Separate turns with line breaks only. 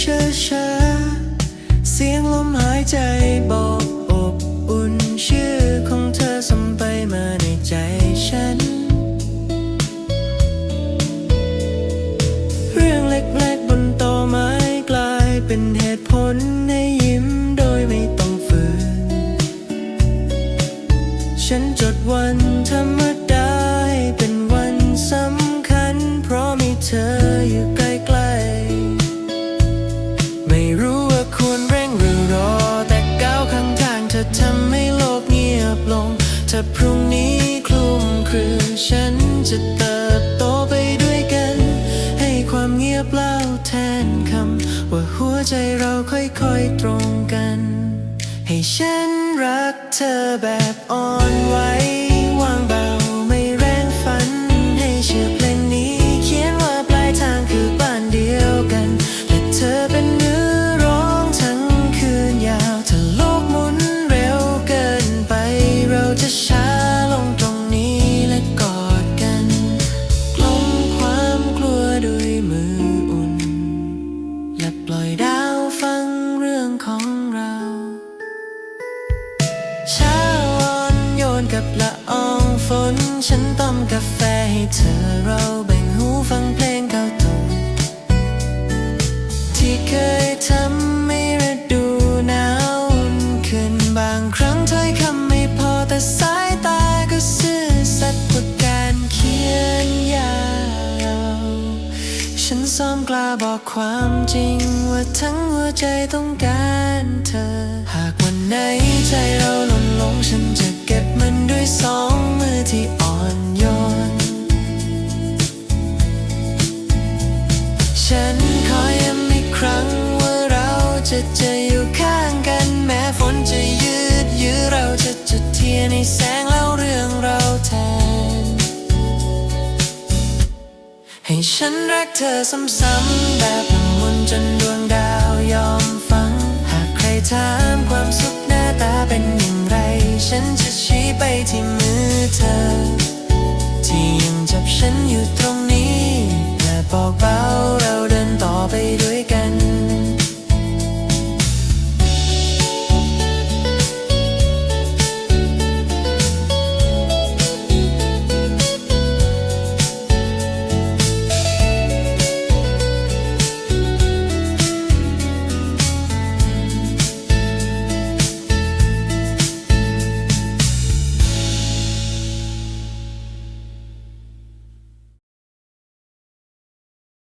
ชื่อช้าเสียงลมหายใจบอกอบอุ่นชื่อของเธอสมงไปมาในใจฉัน เรื่องเล็กๆบนโตไม้กลายเป็น ครือฉันจะเติบโตไปด้วยกัน ให้ความเงียบเล่าแทนคำ ว่าหัวใจเราค่อยๆตรงกัน ให้ฉันรักเธอแบบอ่อน ฝน ฉันต้มกาแฟให้เธอเราแบ่งหูฟังเพลงเก่าตรงที่เคยทำให้ฤดูหนาวอุ่นขึ้นบางครั้งถ้อยคำไม่พอแต่สายตาก็ซื่อสัตย์กว่าการเขียนยาวฉันซ้อมกล้าบอกความจริงว่าทั้งหัวใจต้องการเธอ จะจะอยู่ข้างกัน แม้ฝนจะยืดยื้อเราจะจุดเทียนในแสงเล่าเรื่องเราแทน ให้ฉันรักเธอซ้ำๆแบบละมุนจนดวงดาวยอมฟัง หากใครถามความสุขหน้าตาเป็นอย่างไร ฉันจะชี้ไปที่